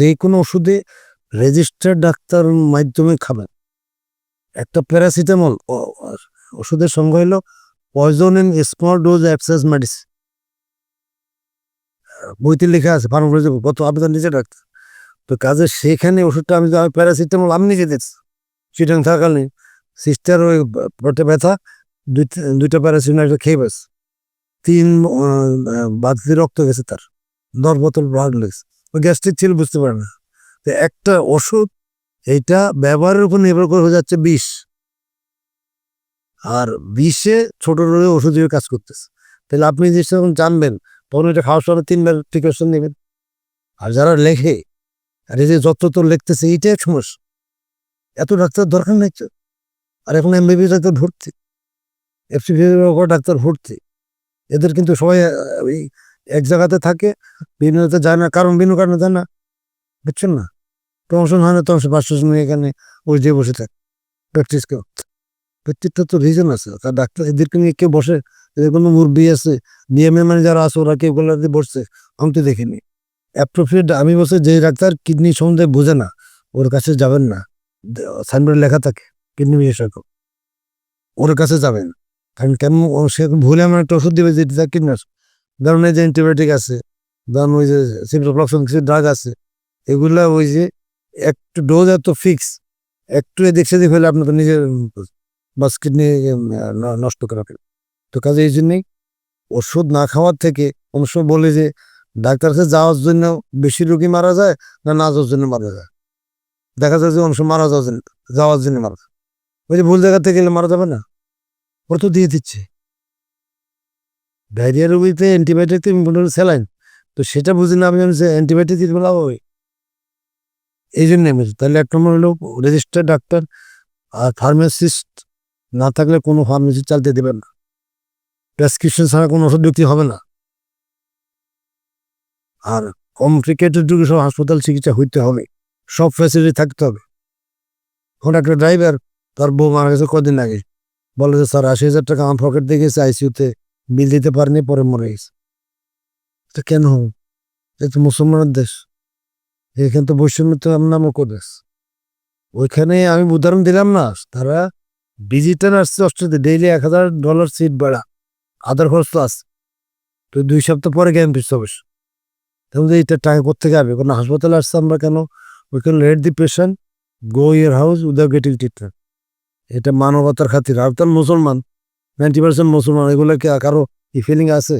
যে কোনো ওষুধে রেজিস্টার্ড ডাক্তার মাধ্যমে খাবেন। একটা প্যারাসিটামল ওষুধের সঙ্গে হলো poison in small dose excess medicine বইতে লেখা আছে ফার্মাকোলজি কত আবেদন নিজে ডাক্তার। তো কাজে সেখানে ওষুধটা আমি আমি প্যারাসিটামল আমি নিজে দেখছি চিটাং থাকালে সিস্টার ওই পেটে ব্যথা দুই দুইটা প্যারাসিটামল একটা খেয়ে বেশ তিন বাতি রক্ত গেছে তার। দশ বোতল ব্লাড লেগেছে। গ্যাস্ট্রিক ছিল, বুঝতে পারে না। তো একটা ওষুধ, এইটা ব্যবহারের উপর নির্ভর করে হয়ে যাচ্ছে বিষ। আর বিষে ছোট রোগে ওষুধ হিসেবে কাজ করতেছে। তাহলে আপনি যে যখন জানবেন, তখন এটা খাওয়ার সময় তিনবার প্রিকশন নেবেন। আর যারা লেখে, আর এই যে যত লিখতেছে, এইটাই সমস্যা। এত ডাক্তার দরকার নেই তো। আর এখন এমবিবি ডাক্তার ভর্তি। এফসি ডাক্তার ভর্তি। এদের কিন্তু সবাই এক জায়গাতে থাকে বিভিন্ন যায় না, কারণ বিভিন্ন কারণে যায় না। বুঝছেন না? প্রমোশন হয় না, তখন পাঁচশো এখানে ওই যে বসে থাকে। প্র্যাকটিস কেউ প্রত্যেকটা তো রিজন আছে। তার ডাক্তার এদেরকে নিয়ে কেউ বসে, এদের কোনো মুরব্বী আছে নিয়মে মানে যারা আছে, ওরা কেউ গুলো বসছে। আমি তো দেখিনি। অ্যাপ্রোপ্রিয়েট আমি বলছি যে ডাক্তার কিডনি সম্বন্ধে বোঝে না, ওর কাছে যাবেন না। সাইনবোর্ডে লেখা থাকে, কিডনি বিশেষজ্ঞ। ওর কাছে যাবেন কারণ কেমন সে ভুলে আমার একটা ওষুধ দিবে যেটা কিডনি ধরুন এই যে অ্যান্টিবায়োটিক আছে, ধরুন ওই যে সিপ্রোফ্লক্সন কিছু ড্রাগ আছে, এগুলা ওই যে একটু ডোজ এত ফিক্স একটু এদিক সেদিক হলে আপনার নিজের বাস কিডনি নষ্ট করে ফেলে তো কাজে এই জন্যেই ওষুধ না খাওয়ার থেকে অনেক সময় বলে যে ডাক্তার কাছে যাওয়ার জন্য বেশি রোগী মারা যায় না না যাওয়ার জন্য মারা যায়? দেখা যায় যে অনেক সময় মারা যাওয়ার জন্য যাওয়ার জন্য মারা যায়। ওই যে ভুল জায়গা থেকে গেলে মারা যাবে না? ওরা তো দিয়ে দিচ্ছে। ডায়রিয়া রোগীতে অ্যান্টিবায়োটিক স্যালাইন। তো সেটা বুঝি না আমি যে অ্যান্টিবায়োটিক দিতে বলা হয় এই জন্য আমি তাহলে এক নম্বর হলো রেজিস্টার্ড ডাক্তার আর ফার্মাসিস্ট না থাকলে কোনো ফার্মেসি চালতে দেবেন না। প্রেসক্রিপশন ছাড়া কোনো ওষুধ বিক্রি হবে না। আর কমপ্লিকেটেড রোগী সব হাসপাতাল চিকিৎসা হইতে হবে। সব ফ্যাসিলিটি থাকতে হবে। এখন একটা ড্রাইভার তার বউ মারা গেছে কদিন আগে। বলে যে, স্যার, আশি হাজার টাকা আমার পকেট দিয়ে গেছে আইসিউতে বিল দিতে পারেনি, পরে মরে গেছে। তো কেন হবে এ তো মুসলমানের দেশ। এখানে তো বৈষম্য তো নামও করে ওইখানে আমি উদাহরণ দিলাম না, তারা ভিজিটার আসছে অস্ট্রেলিয়াতে ডেইলি এক হাজার ডলার সিট ভাড়া। আদার খরচ তো আছে। তো দুই সপ্তাহ পরে জ্ঞান ফিরছে অবশ্য। তখন যে এইটা টাকা কোথেকে আসবে? কোনো হাসপাতালে আসছে আমরা কেন? ওইখানে let the patient go their house without getting treatment এটা মানবতার খাতির। আর তার মুসলমান। নাইনটি পার্সেন্ট মুসলমান এগুলো কি কারও ই ফিলিং আছে?